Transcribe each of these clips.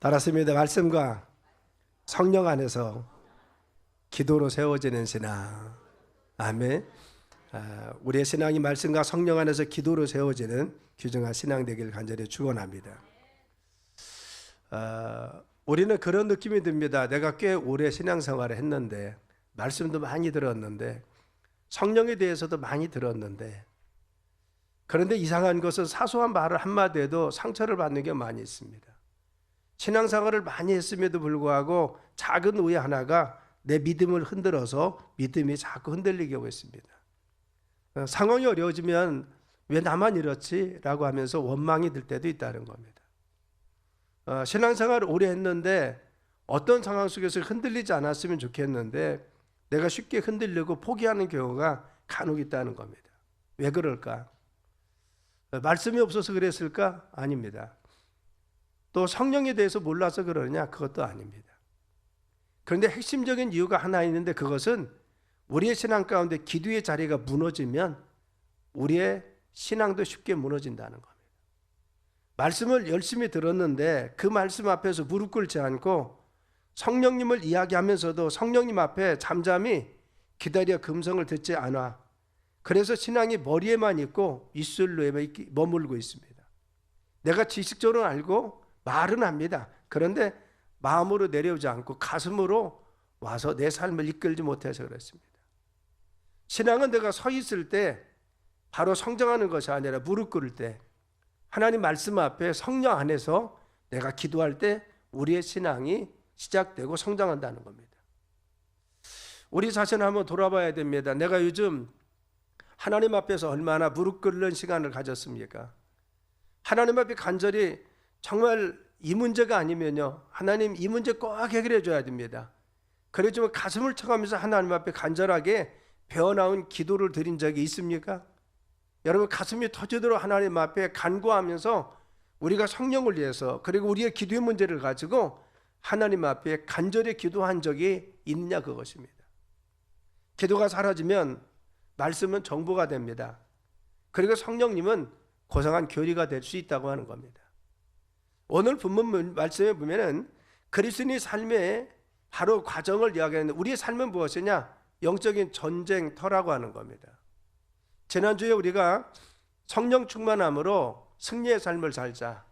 따랐습니다. 말씀과 성령 안에서 기도로 세워지는 신앙. 아멘. 아, 우리의 신앙이 말씀과 성령 안에서 기도로 세워지는 규정한 신앙 되길 간절히 축원합니다. 아, 우리는 그런 느낌이 듭니다. 내가 꽤 오래 신앙생활을 했는데 말씀도 많이 들었는데 성령에 대해서도 많이 들었는데 그런데 이상한 것은 사소한 말을 한마디 해도 상처를 받는 게 많이 있습니다. 신앙생활을 많이 했음에도 불구하고 작은 오해 하나가 내 믿음을 흔들어서 믿음이 자꾸 흔들리게 하고 있습니다. 어, 상황이 어려워지면 왜 나만 이렇지? 라고 하면서 원망이 들 때도 있다는 겁니다. 어, 신앙생활을 오래 했는데 어떤 상황 속에서 흔들리지 않았으면 좋겠는데 내가 쉽게 흔들리고 포기하는 경우가 간혹 있다는 겁니다. 왜 그럴까? 어, 말씀이 없어서 그랬을까? 아닙니다. 또 성령에 대해서 몰라서 그러냐? 그것도 아닙니다. 그런데 핵심적인 이유가 하나 있는데 그것은 우리의 신앙 가운데 기도의 자리가 무너지면 우리의 신앙도 쉽게 무너진다는 겁니다. 말씀을 열심히 들었는데 그 말씀 앞에서 무릎 꿇지 않고 성령님을 이야기하면서도 성령님 앞에 잠잠히 기다려 금성을 듣지 않아. 그래서 신앙이 머리에만 있고 입술로에 머물고 있습니다. 내가 지식적으로 알고 말은 합니다. 그런데 마음으로 내려오지 않고 가슴으로 와서 내 삶을 이끌지 못해서 그렇습니다. 신앙은 내가 서 있을 때 바로 성장하는 것이 아니라 무릎 꿇을 때 하나님 말씀 앞에 성령 안에서 내가 기도할 때 우리의 신앙이 시작되고 성장한다는 겁니다. 우리 자신 한번 돌아봐야 됩니다. 내가 요즘 하나님 앞에서 얼마나 무릎 꿇는 시간을 가졌습니까? 하나님 앞에 간절히 정말 이 문제가 아니면요. 하나님 이 문제 꼭 해결해 줘야 됩니다. 그래지만 가슴을 쳐가면서 하나님 앞에 간절하게 배어나온 기도를 드린 적이 있습니까? 여러분 가슴이 터지도록 하나님 앞에 간구하면서 우리가 성령을 위해서 그리고 우리의 기도의 문제를 가지고 하나님 앞에 간절히 기도한 적이 있느냐 그것입니다. 기도가 사라지면 말씀은 정보가 됩니다. 그리고 성령님은 고상한 교리가 될 수 있다고 하는 겁니다. 오늘 본문 말씀에 보면은 그리스도인의 삶의 바로 과정을 이야기하는데 우리의 삶은 무엇이냐? 영적인 전쟁터라고 하는 겁니다. 지난주에 우리가 성령 충만함으로 승리의 삶을 살자.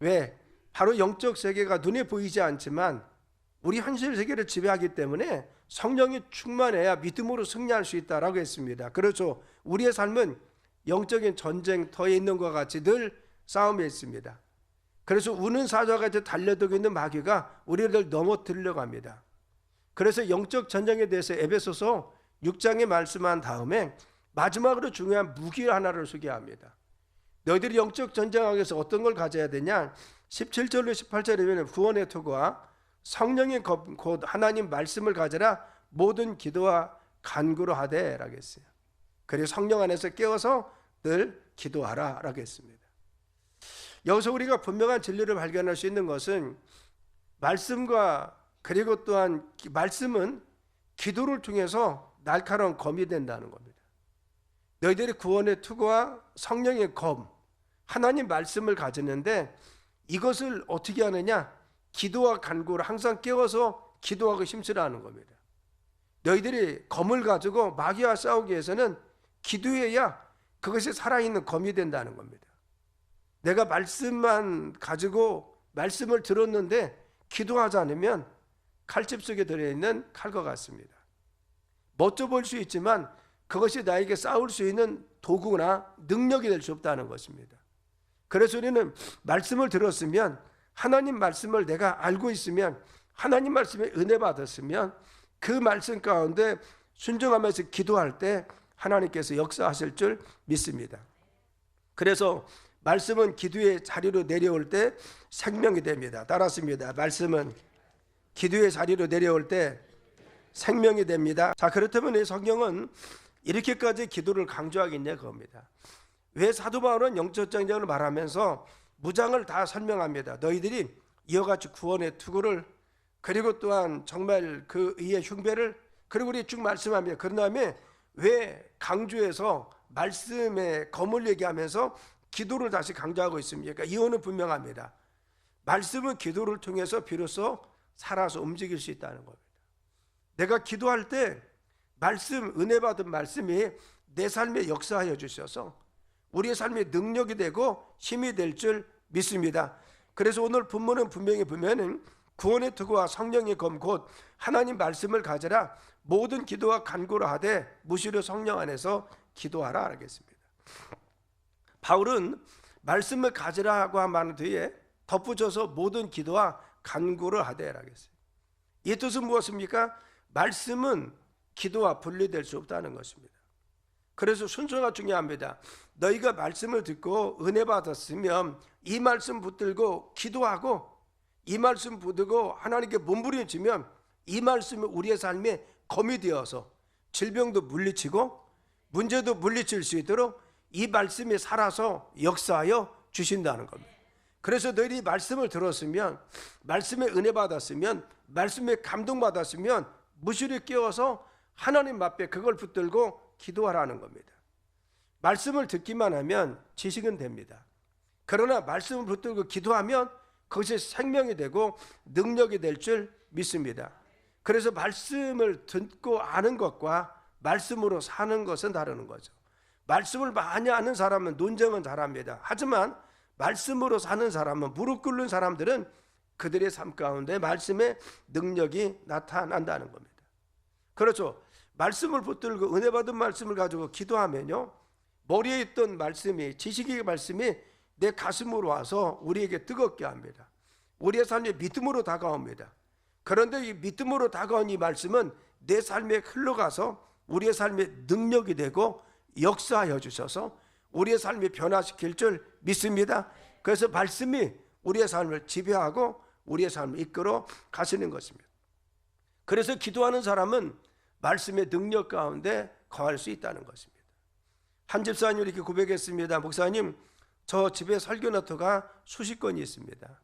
왜? 바로 영적 세계가 눈에 보이지 않지만 우리 현실 세계를 지배하기 때문에 성령이 충만해야 믿음으로 승리할 수 있다라고 했습니다. 그렇죠. 우리의 삶은 영적인 전쟁터에 있는 것 같이 늘 싸움에 있습니다. 그래서 우는 사자가 이제 달려들고 있는 마귀가 우리를 넘어뜨리려고 합니다. 그래서 영적 전쟁에 대해서 에베소서 6장에 말씀한 다음에 마지막으로 중요한 무기 하나를 소개합니다. 너희들이 영적 전쟁하기 위해서 어떤 걸 가져야 되냐? 17절로 18절에 보면 구원의 투구와 성령의 곧 하나님 말씀을 가져라 모든 기도와 간구로 하되 라고 했어요. 그리고 성령 안에서 깨어서 늘 기도하라 라고 했습니다. 여기서 우리가 분명한 진리를 발견할 수 있는 것은 말씀과 그리고 또한 말씀은 기도를 통해서 날카로운 검이 된다는 겁니다. 너희들이 구원의 투구와 성령의 검, 하나님 말씀을 가졌는데 이것을 어떻게 하느냐? 기도와 간구를 항상 깨워서 기도하고 힘쓰라는 겁니다. 너희들이 검을 가지고 마귀와 싸우기 위해서는 기도해야 그것이 살아있는 검이 된다는 겁니다. 내가 말씀만 가지고 말씀을 들었는데 기도하지 않으면 칼집 속에 들어있는 칼과 같습니다. 멋져 보일 수 있지만 그것이 나에게 싸울 수 있는 도구나 능력이 될 수 없다는 것입니다. 그래서 우리는 말씀을 들었으면 하나님 말씀을 내가 알고 있으면 하나님 말씀에 은혜 받았으면 그 말씀 가운데 순종하면서 기도할 때 하나님께서 역사하실 줄 믿습니다. 그래서 말씀은 기도의 자리로 내려올 때 생명이 됩니다. 따랐습니다. 말씀은 기도의 자리로 내려올 때 생명이 됩니다. 자, 그렇다면 이 성경은 이렇게까지 기도를 강조하겠냐 그겁니다. 왜 사도 바울은 영적 전쟁을 말하면서 무장을 다 설명합니다. 너희들이 이와 같이 구원의 투구를 그리고 또한 정말 그 의의 흉배를 그리고 우리 쭉 말씀합니다. 그런 다음에 왜 강조해서 말씀의 검을 얘기하면서 기도를 다시 강조하고 있습니까? 이유는 분명합니다. 말씀은 기도를 통해서 비로소 살아서 움직일 수 있다는 겁니다. 내가 기도할 때 말씀 은혜 받은 말씀이 내 삶에 역사하여 주셔서 우리의 삶의 능력이 되고 힘이 될 줄 믿습니다. 그래서 오늘 본문은 분명히 보면은 구원의 투구와 성령의 검 곧 하나님 말씀을 가져라 모든 기도와 간구를 하되 무시로 성령 안에서 기도하라 하겠습니다. 바울은 말씀을 가지라고 한말 뒤에 덧붙여서 모든 기도와 간구를 하되 하겠어요. 이 뜻은 무엇입니까? 말씀은 기도와 분리될 수 없다는 것입니다. 그래서 순서가 중요합니다. 너희가 말씀을 듣고 은혜 받았으면 이 말씀 붙들고 기도하고 이 말씀 붙들고 하나님께 몸부림치면 이 말씀이 우리의 삶에 검이 되어서 질병도 물리치고 문제도 물리칠 수 있도록 이 말씀이 살아서 역사하여 주신다는 겁니다. 그래서 너희들이 말씀을 들었으면 말씀에 은혜 받았으면 말씀에 감동 받았으면 무시를 끼워서 하나님 앞에 그걸 붙들고 기도하라는 겁니다. 말씀을 듣기만 하면 지식은 됩니다. 그러나 말씀을 붙들고 기도하면 그것이 생명이 되고 능력이 될 줄 믿습니다. 그래서 말씀을 듣고 아는 것과 말씀으로 사는 것은 다르는 거죠. 말씀을 많이 아는 사람은 논쟁은 잘합니다. 하지만 말씀으로 사는 사람은 무릎 꿇는 사람들은 그들의 삶 가운데 말씀의 능력이 나타난다는 겁니다. 그렇죠. 말씀을 붙들고 은혜 받은 말씀을 가지고 기도하면요. 머리에 있던 말씀이 지식의 말씀이 내 가슴으로 와서 우리에게 뜨겁게 합니다. 우리의 삶에 믿음으로 다가옵니다. 그런데 이 믿음으로 다가온 이 말씀은 내 삶에 흘러가서 우리의 삶에 능력이 되고 역사하여 주셔서 우리의 삶이 변화시킬 줄 믿습니다. 그래서 말씀이 우리의 삶을 지배하고 우리의 삶을 이끌어 가시는 것입니다. 그래서 기도하는 사람은 말씀의 능력 가운데 거할 수 있다는 것입니다. 한 집사님 이렇게 고백했습니다. 목사님, 저 집에 설교 노트가 수십 건이 있습니다.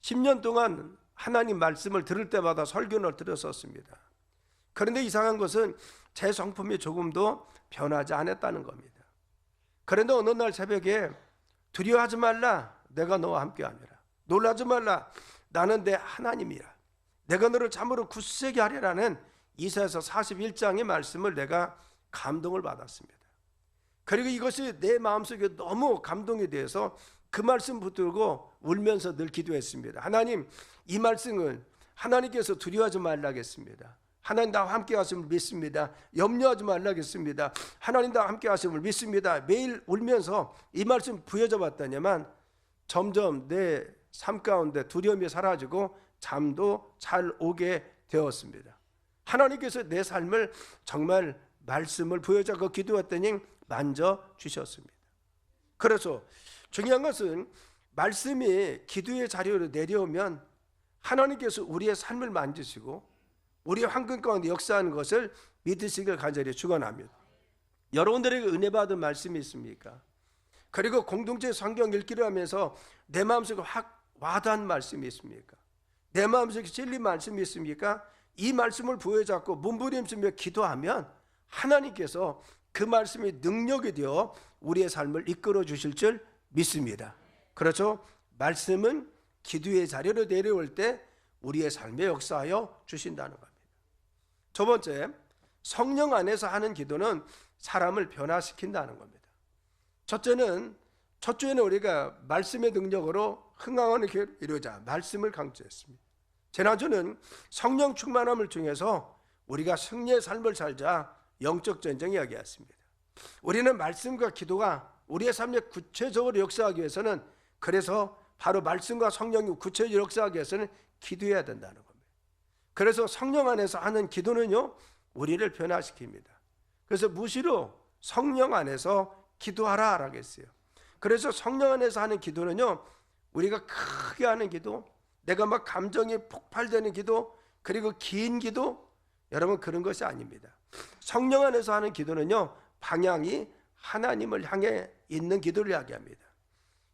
10년 동안 하나님 말씀을 들을 때마다 설교를 들었었습니다. 그런데 이상한 것은 제 성품이 조금도 변하지 않았다는 겁니다. 그런데 어느 날 새벽에 두려워하지 말라 내가 너와 함께 하니라 놀라지 말라 나는 내 하나님이라 내가 너를 참으로 굳세게 하리라는 이사에서 41장의 말씀을 내가 감동을 받았습니다. 그리고 이것이 내 마음속에 너무 감동이 되어서 그 말씀 붙들고 울면서 늘 기도했습니다. 하나님, 이 말씀을 하나님께서 두려워하지 말라겠습니다. 하나님 나와 함께 하심을 믿습니다. 염려하지 말라겠습니다. 하나님 나와 함께 하심을 믿습니다. 매일 울면서 이 말씀 부여져 봤더니만 점점 내 삶 가운데 두려움이 사라지고 잠도 잘 오게 되었습니다. 하나님께서 내 삶을 정말 말씀을 부여잡고 기도했더니 만져 주셨습니다. 그래서 중요한 것은 말씀이 기도의 자리로 내려오면 하나님께서 우리의 삶을 만지시고 우리의 황금 가운데 역사하는 것을 믿으시길 간절히 축원합니다. 여러분들에게 은혜 받은 말씀이 있습니까? 그리고 공동체 성경 읽기를 하면서 내 마음속에 확 와닿은 말씀이 있습니까? 내 마음속에 찔린 말씀이 있습니까? 이 말씀을 부여잡고 몸부림치며 기도하면 하나님께서 그 말씀이 능력이 되어 우리의 삶을 이끌어 주실 줄 믿습니다. 그렇죠? 말씀은 기도의 자리로 내려올 때 우리의 삶에 역사하여 주신다는 겁니다. 두 번째, 성령 안에서 하는 기도는 사람을 변화시킨다는 겁니다. 첫째는 첫 주에는 우리가 말씀의 능력으로 기회를 이루자 말씀을 강조했습니다. 지난주는 성령 충만함을 통해서 우리가 승리의 삶을 살자 영적 전쟁 이야기했습니다. 우리는 말씀과 기도가 우리의 삶에 구체적으로 역사하기 위해서는 그래서 바로 말씀과 성령이 구체적으로 역사하기 위해서는 기도해야 된다는 겁니다. 그래서 성령 안에서 하는 기도는요, 우리를 변화시킵니다. 그래서 무시로 성령 안에서 기도하라 하겠어요. 그래서 성령 안에서 하는 기도는요, 우리가 크게 하는 기도, 내가 막 감정이 폭발되는 기도, 그리고 긴 기도, 여러분 그런 것이 아닙니다. 성령 안에서 하는 기도는요, 방향이 하나님을 향해 있는 기도를 이야기합니다.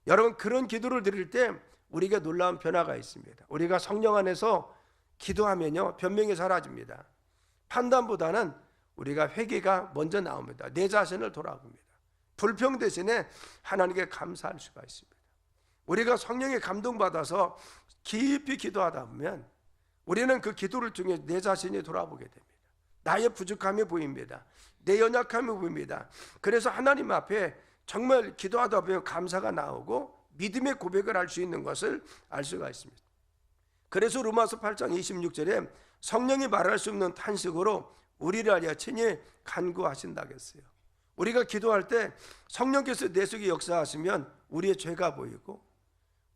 여러분 그런 기도를 드릴 때 우리가 놀라운 변화가 있습니다. 우리가 성령 안에서 기도하면요 변명이 사라집니다. 판단보다는 우리가 회개가 먼저 나옵니다. 내 자신을 돌아봅니다. 불평 대신에 하나님께 감사할 수가 있습니다. 우리가 성령에 감동받아서 깊이 기도하다 보면 우리는 그 기도를 통해 내 자신이 돌아보게 됩니다. 나의 부족함이 보입니다. 내 연약함이 보입니다. 그래서 하나님 앞에 정말 기도하다 보면 감사가 나오고 믿음의 고백을 할 수 있는 것을 알 수가 있습니다. 그래서 로마서 8장 26절에 성령이 말할 수 없는 탄식으로 우리를 알려 친히 간구하신다겠어요. 우리가 기도할 때 성령께서 내 속에 역사하시면 우리의 죄가 보이고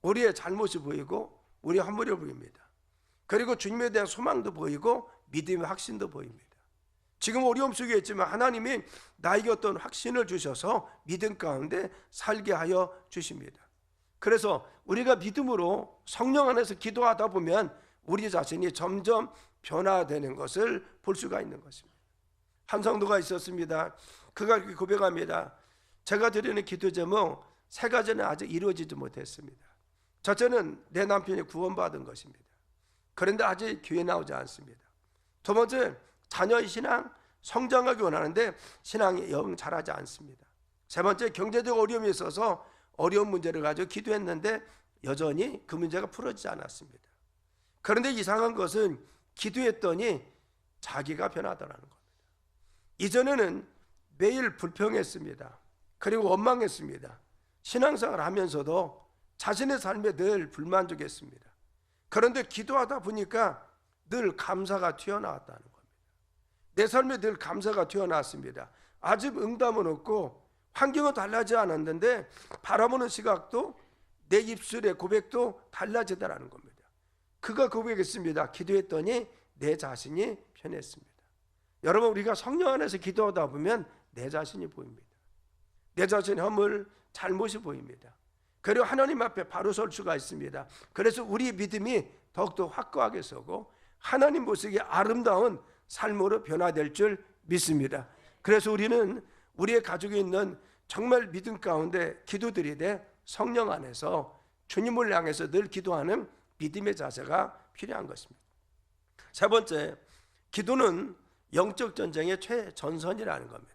우리의 잘못이 보이고 우리의 허물이 보입니다. 그리고 주님에 대한 소망도 보이고 믿음의 확신도 보입니다. 지금 어려움 속에 있지만 하나님이 나에게 어떤 확신을 주셔서 믿음 가운데 살게 하여 주십니다. 그래서 우리가 믿음으로 성령 안에서 기도하다 보면 우리 자신이 점점 변화되는 것을 볼 수가 있는 것입니다. 한 성도가 있었습니다. 그가 고백합니다. 제가 드리는 기도 제목 세 가지는 아직 이루어지지 못했습니다. 첫째는 내 남편이 구원받은 것입니다. 그런데 아직 교회 나오지 않습니다. 두 번째 자녀의 신앙 성장하기 원하는데 신앙이 영 잘하지 않습니다. 세 번째 경제적 어려움이 있어서 어려운 문제를 가지고 기도했는데 여전히 그 문제가 풀어지지 않았습니다. 그런데 이상한 것은 기도했더니 자기가 변하더라는 겁니다. 이전에는 매일 불평했습니다. 그리고 원망했습니다. 신앙생활 하면서도 자신의 삶에 늘 불만족했습니다. 그런데 기도하다 보니까 늘 감사가 튀어나왔다는 겁니다. 내 삶에 늘 감사가 튀어나왔습니다. 아직 응답은 없고 환경은 달라지 않았는데 바라보는 시각도 내 입술의 고백도 달라지더라는 겁니다. 그가 고백했습니다. 기도했더니 내 자신이 변했습니다. 여러분 우리가 성령 안에서 기도하다 보면 내 자신이 보입니다. 내 자신의 허물, 잘못이 보입니다. 그리고 하나님 앞에 바로 설 수가 있습니다. 그래서 우리 믿음이 더욱더 확고하게 서고 하나님 모습이 아름다운 삶으로 변화될 줄 믿습니다. 그래서 우리는 우리의 가족에 있는 정말 믿음 가운데 기도드리되 성령 안에서 주님을 향해서 늘 기도하는 믿음의 자세가 필요한 것입니다. 세 번째, 기도는 영적 전쟁의 최전선이라는 겁니다.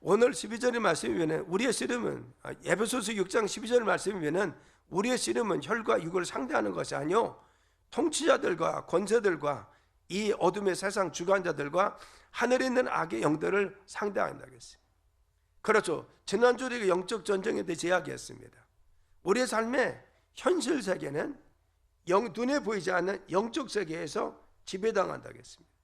오늘 12절의 말씀이면 우리의 씨름은 아, 에베소서 6장 12절 말씀이면 우리의 씨름은 혈과 육을 상대하는 것이 아니요 통치자들과 권세들과 이 어둠의 세상 주관자들과 하늘에 있는 악의 영들을 상대한다고 했어요. 그렇죠. 지난주에 영적 전쟁에 대해 이야기했습니다. 우리의 삶의 현실 세계는 영, 눈에 보이지 않는 영적 세계에서 지배당한다고 했습니다.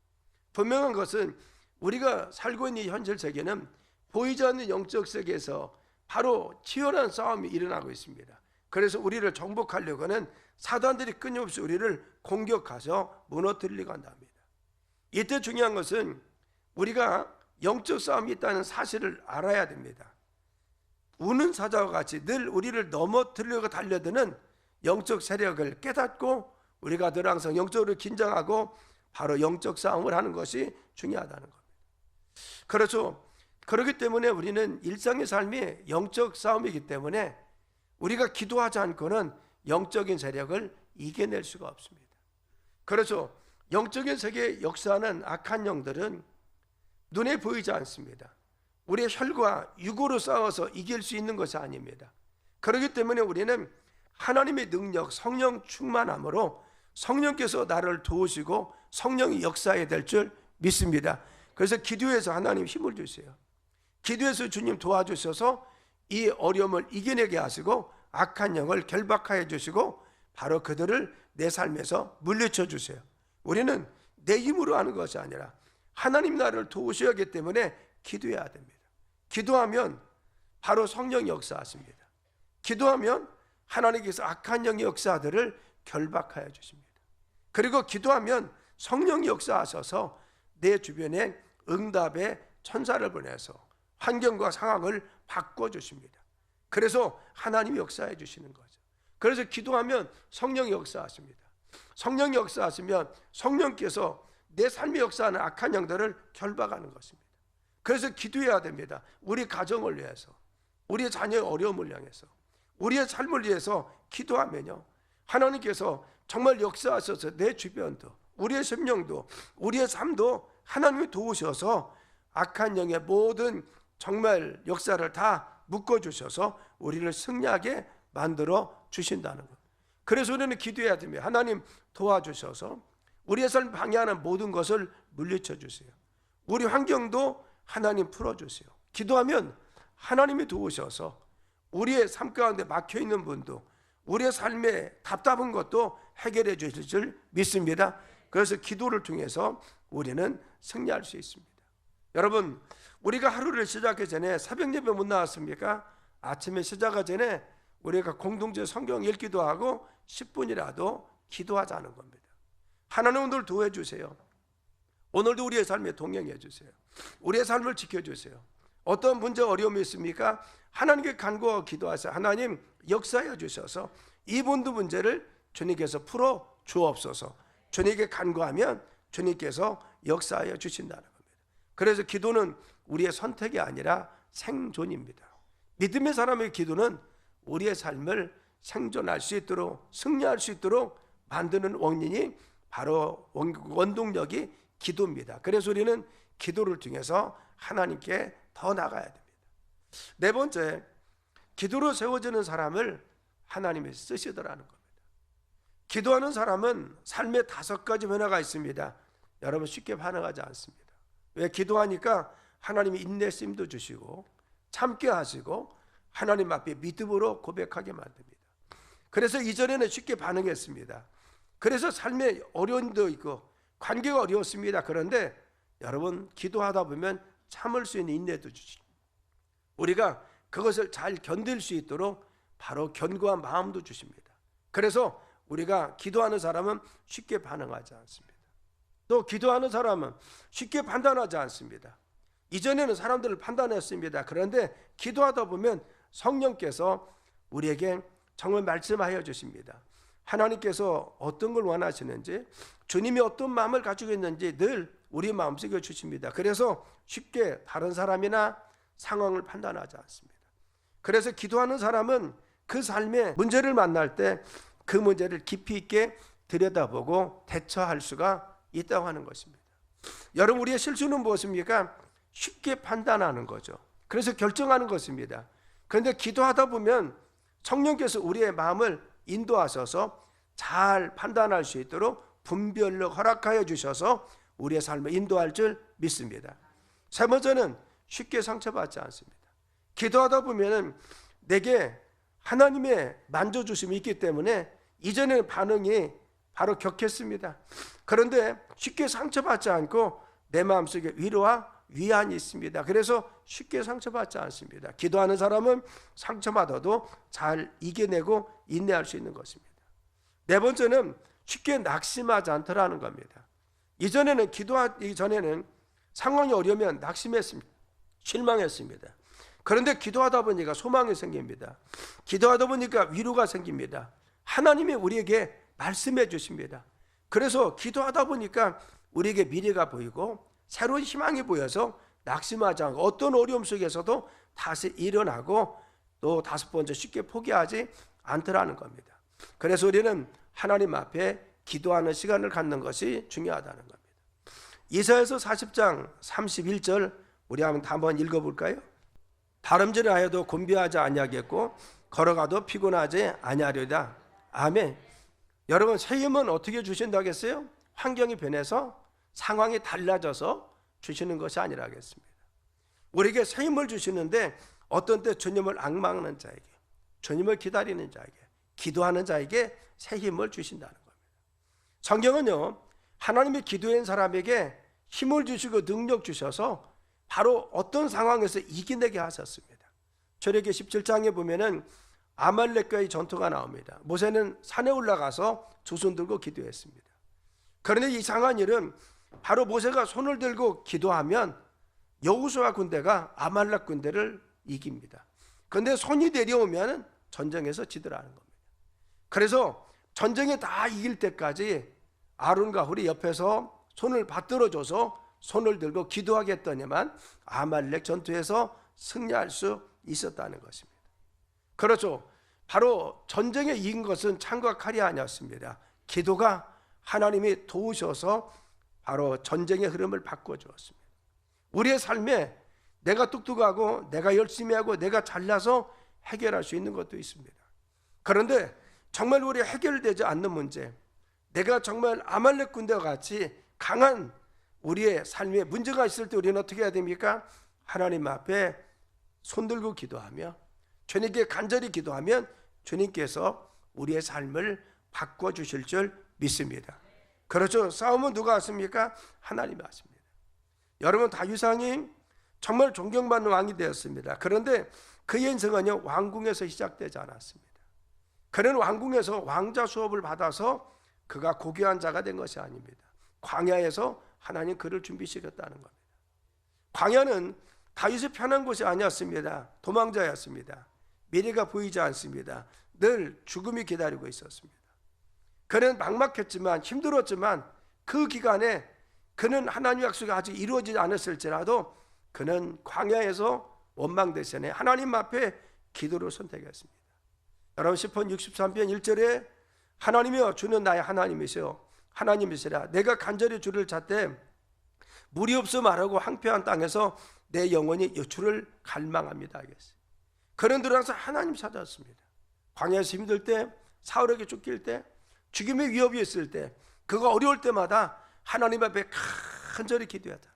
분명한 것은 우리가 살고 있는 현실 세계는 보이지 않는 영적 세계에서 바로 치열한 싸움이 일어나고 있습니다. 그래서 우리를 정복하려고 하는 사단들이 끊임없이 우리를 공격하서 무너뜨리려고 한답니다. 이때 중요한 것은 우리가 영적 싸움이 있다는 사실을 알아야 됩니다. 우는 사자와 같이 늘 우리를 넘어뜨리려고 달려드는 영적 세력을 깨닫고 우리가 늘 항상 영적으로 긴장하고 바로 영적 싸움을 하는 것이 중요하다는 겁니다. 그렇죠. 그렇기 때문에 우리는 일상의 삶이 영적 싸움이기 때문에 우리가 기도하지 않고는 영적인 세력을 이겨낼 수가 없습니다. 그렇죠. 영적인 세계 역사하는 악한 영들은 눈에 보이지 않습니다. 우리의 혈과 육으로 싸워서 이길 수 있는 것이 아닙니다. 그렇기 때문에 우리는 하나님의 능력, 성령 충만함으로 성령께서 나를 도우시고 성령이 역사해야 될 줄 믿습니다. 그래서 기도해서 하나님 힘을 주세요. 기도해서 주님 도와주셔서 이 어려움을 이겨내게 하시고 악한 영을 결박하여 주시고 바로 그들을 내 삶에서 물리쳐 주세요. 우리는 내 힘으로 하는 것이 아니라 하나님 나를 도우셔야 하기 때문에 기도해야 됩니다. 기도하면 바로 성령 역사하십니다. 기도하면 하나님께서 악한 영의 역사들을 결박하여 주십니다. 그리고 기도하면 성령 역사하셔서 내 주변에 응답의 천사를 보내서 환경과 상황을 바꿔 주십니다. 그래서 하나님이 역사해 주시는 거죠. 그래서 기도하면 성령 역사하십니다. 성령 역사하시면 성령께서 내 삶의 역사하는 악한 영들을 결박하는 것입니다. 그래서 기도해야 됩니다. 우리 가정을 위해서, 우리의 자녀의 어려움을 향해서, 우리의 삶을 위해서 기도하면요. 하나님께서 정말 역사하셔서 내 주변도, 우리의 생명도, 우리의 삶도 하나님이 도우셔서 악한 영의 모든 정말 역사를 다 묶어주셔서 우리를 승리하게 만들어 주신다는 것. 그래서 우리는 기도해야 됩니다. 하나님 도와주셔서 우리의 삶 방해하는 모든 것을 물리쳐 주세요. 우리 환경도 하나님 풀어 주세요. 기도하면 하나님이 도우셔서 우리의 삶 가운데 막혀 있는 분도 우리의 삶에 답답한 것도 해결해 주실 줄 믿습니다. 그래서 기도를 통해서 우리는 승리할 수 있습니다. 여러분, 우리가 하루를 시작하기 전에 새벽 예배 못 나왔습니까? 아침에 시작하기 전에 우리가 공동체 성경 읽기도 하고 10분이라도 기도하자는 겁니다. 하나님 오늘 도와해 주세요. 오늘도 우리의 삶에 동행해 주세요. 우리의 삶을 지켜 주세요. 어떤 문제 어려움이 있습니까? 하나님께 간구하고 기도하세요. 하나님 역사해 주셔서 이분도 문제를 주님께서 풀어 주옵소서. 주님께 간구하면 주님께서 역사하여 주신다는 겁니다. 그래서 기도는 우리의 선택이 아니라 생존입니다. 믿음의 사람의 기도는 우리의 삶을 생존할 수 있도록 승리할 수 있도록 만드는 원인이 바로 원- 원동력이 기도입니다. 그래서 우리는 기도를 통해서 하나님께 더 나가야 됩니다. 네 번째, 기도로 세워지는 사람을 하나님이 쓰시더라는 겁니다. 기도하는 사람은 삶에 다섯 가지 변화가 있습니다. 여러분 쉽게 반응하지 않습니다. 왜 기도하니까 하나님이 인내심도 주시고 참게 하시고 하나님 앞에 믿음으로 고백하게 만듭니다. 그래서 이전에는 쉽게 반응했습니다. 그래서 삶에 어려움도 있고 관계가 어려웠습니다. 그런데 여러분 기도하다 보면 참을 수 있는 인내도 주시고 우리가 그것을 잘 견딜 수 있도록 바로 견고한 마음도 주십니다. 그래서 우리가 기도하는 사람은 쉽게 반응하지 않습니다. 또 기도하는 사람은 쉽게 판단하지 않습니다. 이전에는 사람들을 판단했습니다. 그런데 기도하다 보면 성령께서 우리에게 정말 말씀하여 주십니다. 하나님께서 어떤 걸 원하시는지 주님이 어떤 마음을 가지고 있는지 늘 우리 마음속에 주십니다. 그래서 쉽게 다른 사람이나 상황을 판단하지 않습니다. 그래서 기도하는 사람은 그 삶의 문제를 만날 때 그 문제를 깊이 있게 들여다보고 대처할 수가 있다고 하는 것입니다. 여러분 우리의 실수는 무엇입니까? 쉽게 판단하는 거죠. 그래서 결정하는 것입니다. 그런데 기도하다 보면 성령께서 우리의 마음을 인도하셔서 잘 판단할 수 있도록 분별력 허락하여 주셔서 우리의 삶을 인도할 줄 믿습니다. 세 번째는 쉽게 상처받지 않습니다. 기도하다 보면은 내게 하나님의 만져주심이 있기 때문에 이전의 반응이 바로 격했습니다. 그런데 쉽게 상처받지 않고 내 마음속에 위로와 위안이 있습니다. 그래서 쉽게 상처받지 않습니다. 기도하는 사람은 상처받아도 잘 이겨내고 인내할 수 있는 것입니다. 네 번째는 쉽게 낙심하지 않더라는 겁니다. 이전에는 기도하기 전에는 상황이 어려우면 낙심했습니다. 실망했습니다. 그런데 기도하다 보니까 소망이 생깁니다. 기도하다 보니까 위로가 생깁니다. 하나님이 우리에게 말씀해 주십니다. 그래서 기도하다 보니까 우리에게 미래가 보이고 새로운 희망이 보여서 낙심하지 않고 어떤 어려움 속에서도 다시 일어나고 또 다섯 번째 쉽게 포기하지 않더라는 겁니다. 그래서 우리는 하나님 앞에 기도하는 시간을 갖는 것이 중요하다는 겁니다. 이사야서 40장 31절 우리 한번 읽어볼까요? 다름질을 하여도 곤비하지 아니하겠고 걸어가도 피곤하지 아니하리다. 아멘. 여러분 새 힘은 어떻게 주신다겠어요? 환경이 변해서 상황이 달라져서 주시는 것이 아니라겠습니다. 우리에게 새 힘을 주시는데 어떤 때 주님을 악망하는 자에게, 주님을 기다리는 자에게, 기도하는 자에게 새 힘을 주신다는 겁니다. 성경은요 하나님이 기도한 사람에게 힘을 주시고 능력 주셔서 바로 어떤 상황에서 이겨내게 하셨습니다. 출애기 17장에 보면은 아말렉과의 전투가 나옵니다. 모세는 산에 올라가서 두손 들고 기도했습니다. 그런데 이상한 일은 바로 모세가 손을 들고 기도하면 여우수와 군대가 아말렉 군대를 이깁니다. 그런데 손이 내려오면 전쟁에서 지더라는 겁니다. 그래서 전쟁에 다 이길 때까지 아론과 훌이 옆에서 손을 받들어줘서 손을 들고 기도하겠더니만 아말렉 전투에서 승리할 수 있었다는 것입니다. 그렇죠. 바로 전쟁에 이긴 것은 창과 칼이 아니었습니다. 기도가 하나님이 도우셔서 바로 전쟁의 흐름을 바꿔주었습니다. 우리의 삶에 내가 뚝뚝하고 내가 열심히 하고 내가 잘나서 해결할 수 있는 것도 있습니다. 그런데 정말 우리 해결되지 않는 문제, 내가 정말 아말렉 군대와 같이 강한 우리의 삶에 문제가 있을 때 우리는 어떻게 해야 됩니까? 하나님 앞에 손들고 기도하며 주님께 간절히 기도하면 주님께서 우리의 삶을 바꿔 주실 줄 믿습니다. 그렇죠. 싸움은 누가 왔습니까? 하나님이 왔습니다. 여러분 다윗왕이 정말 존경받는 왕이 되었습니다. 그런데 그의 인생은요 왕궁에서 시작되지 않았습니다. 그는 왕궁에서 왕자 수업을 받아서 그가 고귀한 자가 된 것이 아닙니다. 광야에서 하나님 그를 준비시켰다는 겁니다. 광야는 다윗의 편한 곳이 아니었습니다. 도망자였습니다. 미래가 보이지 않습니다. 늘 죽음이 기다리고 있었습니다. 그는 막막했지만 힘들었지만 그 기간에 그는 하나님 약속이 아직 이루어지지 않았을지라도 그는 광야에서 원망 대신에 하나님 앞에 기도를 선택했습니다. 여러분 10편 63편 1절에 하나님이여 주는 나의 하나님이시여 하나님이시라 내가 간절히 주를 찾되 물이 없어 말하고 황폐한 땅에서 내 영혼이 주를 갈망합니다. 그런 들어서 하나님 찾았습니다. 광야에서 힘들 때 사울에게 쫓길 때 죽임의 위협이 있을 때 그가 어려울 때마다 하나님 앞에 간절히 기도했다.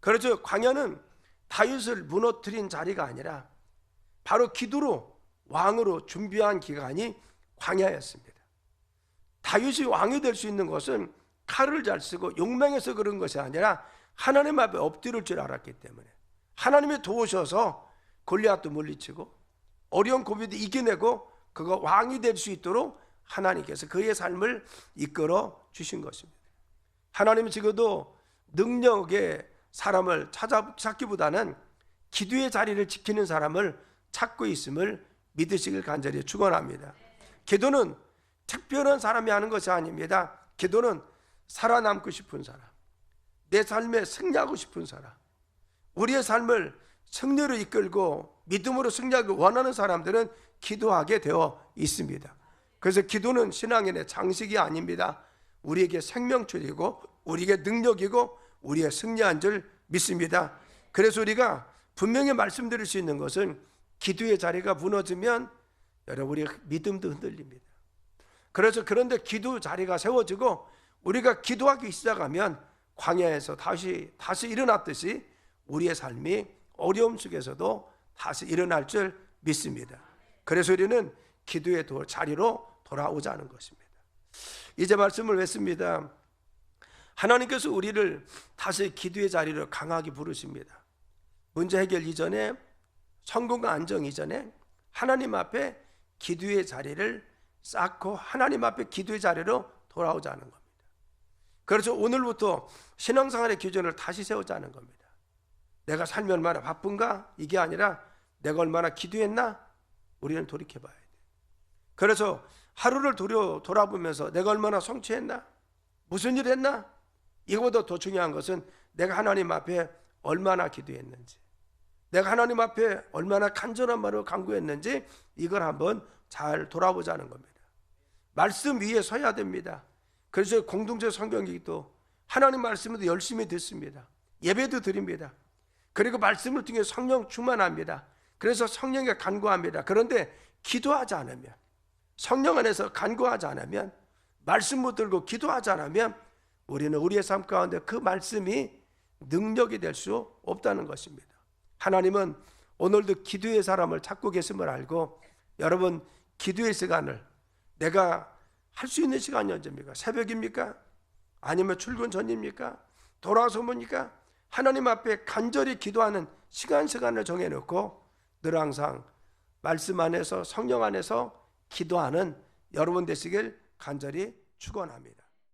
그렇죠. 광야는 다윗을 무너뜨린 자리가 아니라 바로 기도로 왕으로 준비한 기간이 광야였습니다. 다윗이 왕이 될 수 있는 것은 칼을 잘 쓰고 용맹해서 그런 것이 아니라 하나님 앞에 엎드릴 줄 알았기 때문에 하나님이 도우셔서 골리앗도 물리치고 어려운 고비도 이겨내고 그가 왕이 될 수 있도록 하나님께서 그의 삶을 이끌어 주신 것입니다. 하나님은 지금도 능력의 사람을 찾기보다는 기도의 자리를 지키는 사람을 찾고 있음을 믿으시길 간절히 축원합니다. 기도는 특별한 사람이 하는 것이 아닙니다. 기도는 살아남고 싶은 사람, 내 삶에 승리하고 싶은 사람, 우리의 삶을 승리로 이끌고 믿음으로 승리하기 원하는 사람들은 기도하게 되어 있습니다. 그래서 기도는 신앙인의 장식이 아닙니다. 우리에게 생명줄이고 우리에게 능력이고 우리의 승리한 줄 믿습니다. 그래서 우리가 분명히 말씀드릴 수 있는 것은 기도의 자리가 무너지면 여러분 우리 믿음도 흔들립니다. 그래서 그런데 기도 자리가 세워지고 우리가 기도하기 시작하면 광야에서 다시 다시 일어났듯이 우리의 삶이 어려움 속에서도 다시 일어날 줄 믿습니다. 그래서 우리는 기도의 자리로 돌아오자는 것입니다. 이제 말씀을 맺습니다. 하나님께서 우리를 다시 기도의 자리로 강하게 부르십니다. 문제 해결 이전에 성공과 안정 이전에 하나님 앞에 기도의 자리를 쌓고 하나님 앞에 기도의 자리로 돌아오자는 겁니다. 그래서 오늘부터 신앙생활의 기준을 다시 세우자는 겁니다. 내가 삶이 얼마나 바쁜가? 이게 아니라 내가 얼마나 기도했나? 우리는 돌이켜 봐야 돼. 그래서 하루를 돌려 돌아보면서 내가 얼마나 성취했나? 무슨 일 했나? 이거보다 더 중요한 것은 내가 하나님 앞에 얼마나 기도했는지, 내가 하나님 앞에 얼마나 간절한 말을 강구했는지 이걸 한번 잘 돌아보자는 겁니다. 말씀 위에 서야 됩니다. 그래서 공동체 성경기도 하나님 말씀도 열심히 듣습니다. 예배도 드립니다. 그리고 말씀을 통해 성령 충만합니다. 그래서 성령에 간구합니다. 그런데 기도하지 않으면 성령 안에서 간구하지 않으면 말씀 못 들고 기도하지 않으면 우리는 우리의 삶 가운데 그 말씀이 능력이 될 수 없다는 것입니다. 하나님은 오늘도 기도의 사람을 찾고 계심을 알고 여러분 기도의 시간을 내가 할 수 있는 시간이 언제입니까? 새벽입니까? 아니면 출근 전입니까? 돌아서입니까? 하나님 앞에 간절히 기도하는 시간 시간을 정해놓고 늘 항상 말씀 안에서 성령 안에서 기도하는 여러분 되시길 간절히 축원합니다.